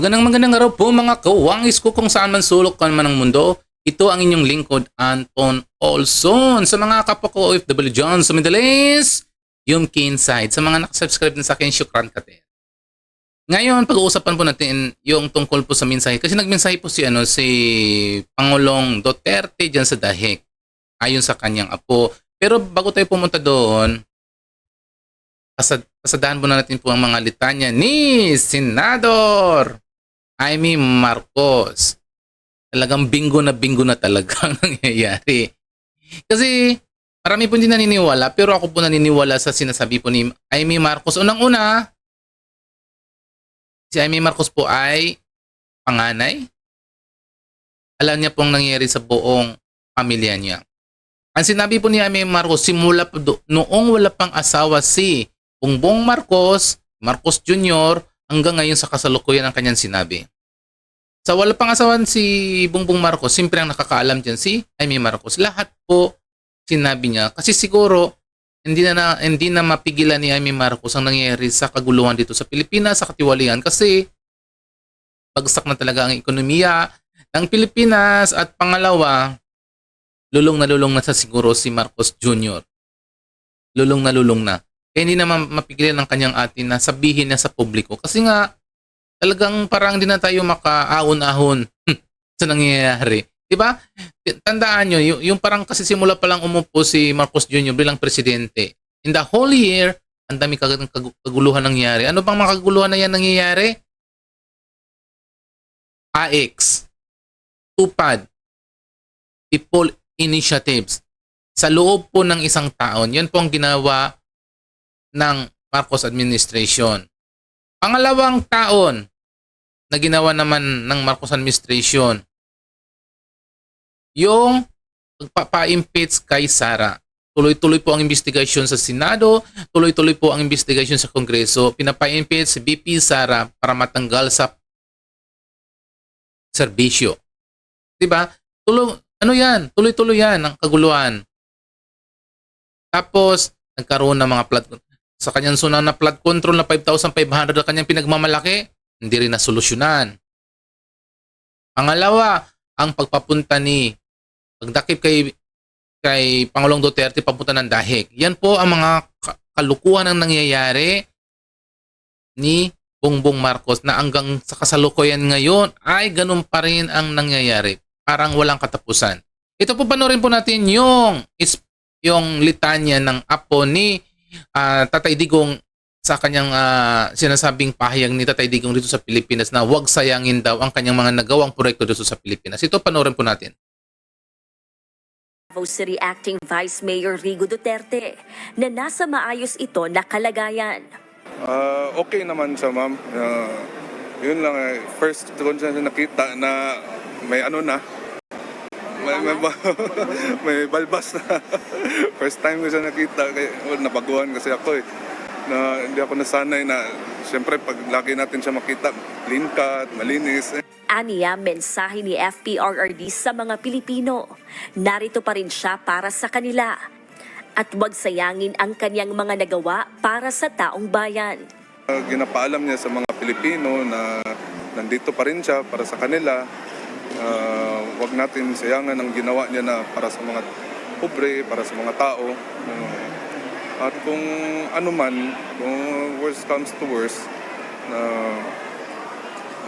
Magandang magandang araw po mga kawangis ko kung saan man sulok ka man ng mundo. Ito ang inyong lingkod, Anton Olson. Sa mga kapwa ko OFW John sa Middle East, yung Kinside. Sa mga nakasubscribe din sa akin, syukran kate. Ngayon, pag-uusapan po natin yung tungkol po sa mensahe. Kasi nagmensahe po si, ano, si Pangulong Duterte dyan sa Dahig. Ayon sa kanyang apo. Pero bago tayo pumunta doon, pasad, pasadahan po na natin po ang mga litanya ni Senador Amy Marcos. Talagang bingo na bingo na talaga ang nangyayari. Kasi marami po hindi naniniwala pero ako po naniniwala sa sinasabi po ni Amy Marcos. Unang-una, si Amy Marcos po ay panganay. Alam niya pong nangyayari sa buong pamilya niya. Ang sinabi po ni Amy Marcos, simula po do, noong wala pang asawa si Bongbong Marcos, Marcos Jr., hanggang ngayon sa kasalukuyan ang kanyang sinabi. Sa wala pang asawan si Bongbong Marcos, siyempre ang nakakaalam dyan si Amy Marcos. Lahat po sinabi niya. Kasi siguro, hindi na, na hindi na mapigilan ni Amy Marcos ang nangyayari sa kaguluhan dito sa Pilipinas, sa katiwalian. Kasi bagsak na talaga ang ekonomiya ng Pilipinas at pangalawa, lulong na lulong na sa siguro si Marcos Jr. Lulong na lulong na. Kaya hindi na ma- mapigilan ng kanyang ate na sabihin niya sa publiko. Kasi nga, talagang parang hindi na tayo makaahon-ahon sa nangyayari. Diba? Tandaan nyo, yung, yung parang kasi simula pa lang umupo si Marcos Jr. bilang presidente. In the whole year, ang dami kag- kag- kaguluhan nangyayari. Ano bang mga kaguluhan na yan nangyayari? AX, TUPAD, People Initiatives. Sa loob po ng isang taon, yan po ang ginawa ng Marcos administration. Pangalawang taon na ginawa naman ng Marcos administration, yung pagpapa-impeach kay Sara. Tuloy-tuloy po ang investigasyon sa Senado, tuloy-tuloy po ang investigasyon sa Kongreso. Pinapa-impeach si BP Sara para matanggal sa serbisyo. 'Di ba? Tuloy ano 'yan? Tuloy-tuloy 'yan ang kaguluhan. Tapos nagkaroon ng mga flood sa kanyang sunang na flood control na 5,500 na kanyang pinagmamalaki, hindi rin nasolusyonan. Pangalawa, ang pagpapunta ni pagdakip kay kay Pangulong Duterte papunta ng dahig. Yan po ang mga ka- kalukuhan ang nangyayari ni Bongbong Marcos na hanggang sa kasalukuyan ngayon ay ganun pa rin ang nangyayari. Parang walang katapusan. Ito po panoorin po natin yung yung litanya ng apo ni ah, Tatay Digong sa kanyang ah, sinasabing pahayag ni Tatay Digong dito sa Pilipinas na huwag sayangin daw ang kanyang mga nagawang proyekto dito sa Pilipinas. Ito panoorin po natin. Davao City Acting Vice Mayor Rigo Duterte na nasa maayos ito na kalagayan. Ah, okay naman siya, ma'am. Ah, yun lang, eh, first ko siya nakita na may ano na, may, may, ba- may balbas na. first time ko siya nakita, kaya oh, nabaguhan kasi ako eh. Na, hindi ako nasanay na, siyempre pag lagi natin siya makita, clean cut, malinis. Eh, Aniya mensahe ni FPRRD sa mga Pilipino. Narito pa rin siya para sa kanila. At huwag sayangin ang kanyang mga nagawa para sa taong bayan. Ah, ginapaalam niya sa mga Pilipino na nandito pa rin siya para sa kanila. Ah, wag natin sayangan ang ginawa niya na para sa mga pobre, para sa mga tao. Ah, at kung ano man, kung worst comes to worst, na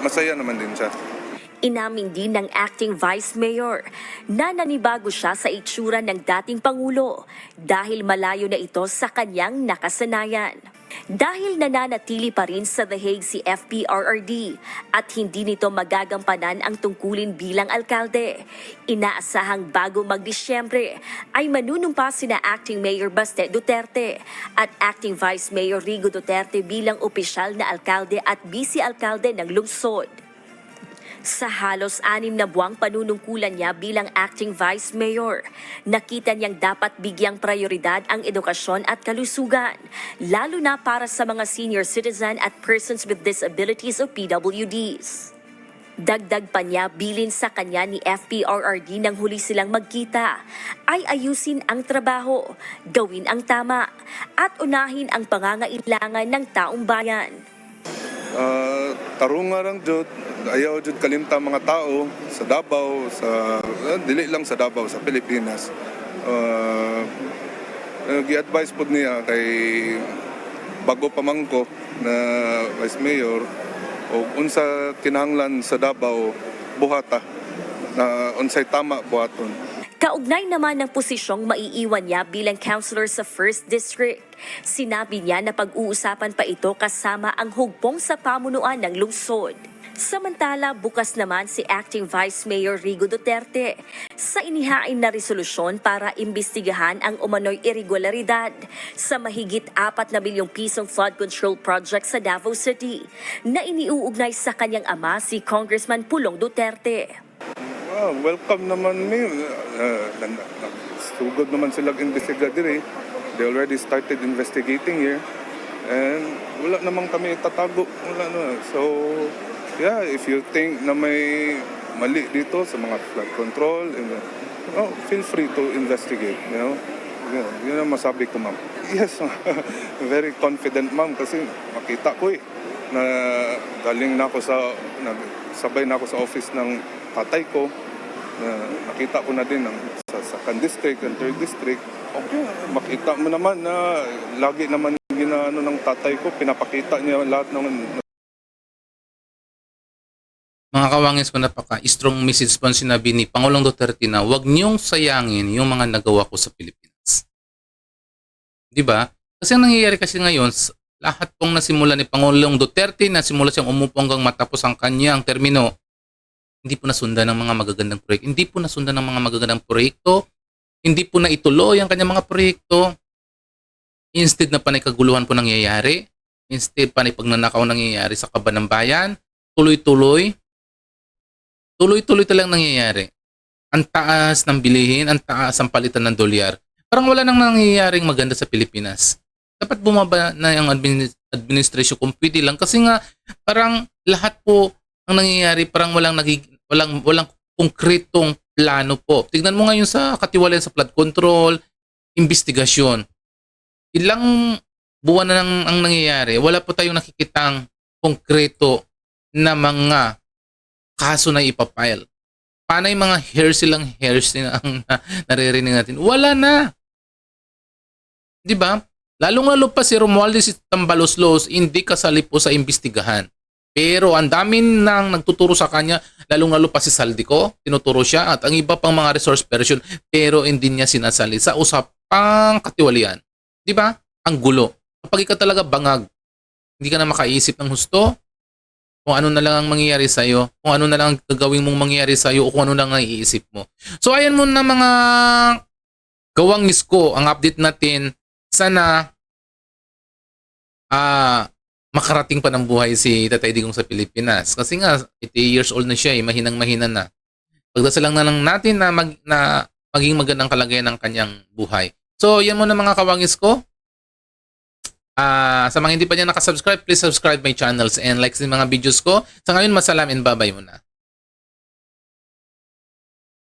masaya naman din siya. Inamin din ng acting vice mayor na nanibago siya sa itsura ng dating pangulo dahil malayo na ito sa kanyang nakasanayan. Dahil nananatili pa rin sa The Hague si FPRRD at hindi nito magagampanan ang tungkulin bilang alkalde, inaasahang bago mag-Disyembre ay manunumpa sina Acting Mayor Baste Duterte at Acting Vice Mayor Rigo Duterte bilang opisyal na alkalde at vice-alkalde ng lungsod. Sa halos anim na buwang panunungkulan niya bilang acting vice mayor, nakita niyang dapat bigyang prioridad ang edukasyon at kalusugan, lalo na para sa mga senior citizen at persons with disabilities o PWDs. Dagdag pa niya bilin sa kanya ni FPRRD nang huli silang magkita ay ayusin ang trabaho, gawin ang tama, at unahin ang pangangailangan ng taong bayan. Ah, tarunga lang jud. Ayaw jud kalimta mga tao sa Davao sa ah, dili lang sa Davao sa Pilipinas. Uh, gi-advise pod niya kay bago pa man ko na vice mayor o unsa kinahanglan sa Davao buhata. Na unsay tama buhaton Kaugnay naman ng posisyong maiiwan niya bilang councilor sa 1st District. Sinabi niya na pag-uusapan pa ito kasama ang hugpong sa pamunuan ng lungsod. Samantala, bukas naman si Acting Vice Mayor Rigo Duterte sa inihain na resolusyon para imbestigahan ang umano'y irregularidad sa mahigit 4 na bilyong pisong flood control project sa Davao City na iniuugnay sa kanyang ama si Congressman Pulong Duterte. Ah, welcome naman mi. Uh, sugod naman sila imbestiga diri. They already started investigating here. And wala namang kami tatago. Wala na. So, yeah, if you think na may mali dito sa mga flood control, and, uh, oh, feel free to investigate. You know? Yeah, yun ang masabi ko, ma'am. Yes, very confident, ma'am, kasi makita ko eh na galing na ako sa sabay na ako sa office ng tatay ko na nakita ko na din ang, sa second district and third district okay makita mo naman na lagi naman ginaano ng tatay ko pinapakita niya lahat ng Mga kawangis ko napaka-strong message po ang sinabi ni Pangulong Duterte na huwag niyong sayangin yung mga nagawa ko sa Pilipinas. Di ba? Kasi ang nangyayari kasi ngayon, lahat pong nasimula ni Pangulong Duterte, nasimula siyang umupo hanggang matapos ang kanyang termino, hindi po nasundan ng mga magagandang proyekto. Hindi po nasundan ng mga magagandang proyekto. Hindi po na ituloy ang kanyang mga proyekto. Instead na panay kaguluhan po nangyayari. Instead panay pagnanakaw nangyayari sa kaban ng bayan. Tuloy-tuloy. Tuloy-tuloy talagang nangyayari. Ang taas ng bilihin, ang taas ang palitan ng dolyar. Parang wala nang nangyayaring maganda sa Pilipinas. Dapat bumaba na yung admin- administration kung pwede lang. Kasi nga, parang lahat po ang nangyayari, parang walang, nagig, walang, walang konkretong plano po. Tignan mo ngayon sa katiwalayan sa flood control, investigasyon. Ilang buwan na nang ang nangyayari, wala po tayong nakikitang konkreto na mga kaso na ipapile. Paano yung mga hairs silang hairs na ang na, naririnig natin? Wala na. Di ba? Lalong-lalo pa si Romualdez Tambaloslos, hindi kasali po sa imbestigahan. Pero ang dami nang nagtuturo sa kanya, lalong-lalo pa si Saldico, tinuturo siya, at ang iba pang mga resource person, pero hindi niya sinasali sa usapang katiwalian. Di ba? Ang gulo. Kapag ikaw talaga bangag, hindi ka na makaisip ng husto, kung ano na lang ang mangyayari sa iyo, kung ano na lang ang gagawin mong mangyayari sa iyo o kung ano lang ang iisip mo. So ayan mo na mga gawang ko ang update natin. Sana ah makarating pa ng buhay si Tatay Digong sa Pilipinas. Kasi nga 80 years old na siya, eh, mahinang-mahina na. Pagdasal lang na lang natin na, mag, na maging magandang kalagayan ng kanyang buhay. So, yan muna mga kawangis ko. Ah, sa mga hindi pa niya nakasubscribe, please subscribe my channels and like sa mga videos ko. Sa ngayon, masalam and babay muna.